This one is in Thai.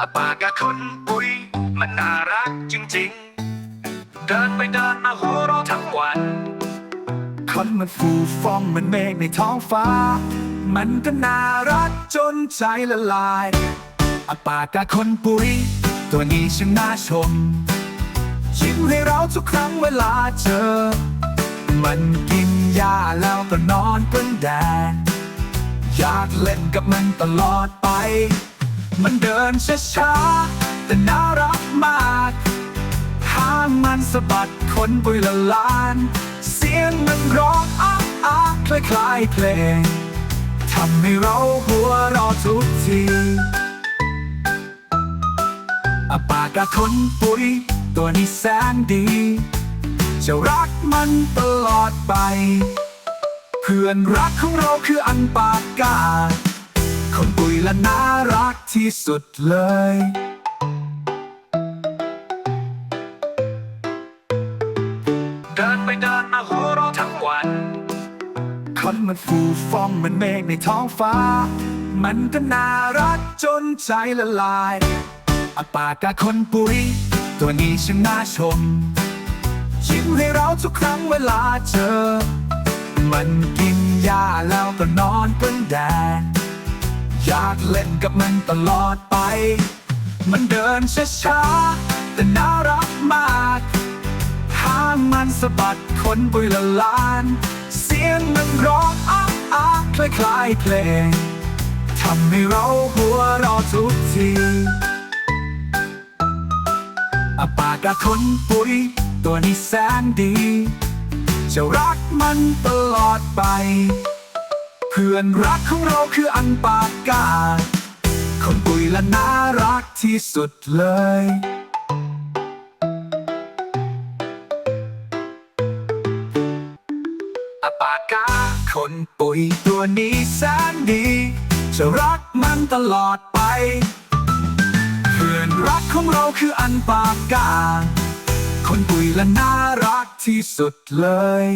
อาปากกับคนปุยมันน่ารักจริงๆ เดินไปเดินมาหัวเราะทั้งวัน คนมันฟูฟ่องเหมันเมฆในท้องฟ้า มันก็น่ารักจนใจละลายอาปากกาคนปุยตัวนี้ช่างน่าชมยิ้มให้เราทุกครั้งเวลาเจอ มันกินหญ้าแล้วก็นอนบนแดดอยากเล่นกับมันตลอดไป มันเดินช้าๆแต่น่ารักมากหางมันสะบัดคนปุยละลาน เสียงมันร้องอ้าอ้าคล้ายๆเพลงทำให้เราหัวราะทุกทีอาปากกาคนปุยตัวนี้แสนดี จะรักมันตลอดไป เพื่อนรักของเราคืออันปากกา คนปุยและน่ารักที่สุดเลยเดินไปเดินมาหัวเราะทั้งวันคนมันฟูฟ่องเหมันเมฆในท้องฟ้า มันก็น่ารักจนใจละลายอาปากกาคนปุยตัวนี้ช่างน่าชมยิ้มให้เราทุกครั้งเวลาเจอ มันกินหญ้าแล้วก็นอนบนแดด อยากเล่นกับมันตลอดไป มันเดินช้าๆแต่น่ารักมากหางมันสะบัดคนปุยละลาน เสียงมันร้องอ้าอ้าคล้ายๆเพลงทำให้เราหัวเราทุกทีอาปากกาคนปุยตัวนี้แสนดี จะรักมันตลอดไป พื่อนรักของเราคืออันปากกาคนปุยและน่ารักที่สุดเลยอาปากกาคนปุยตัวนี้แสนดี จะรักมันตลอดไป เพื่อนรักของเราคืออันปากกาคนปุยและน่ารักที่สุดเลย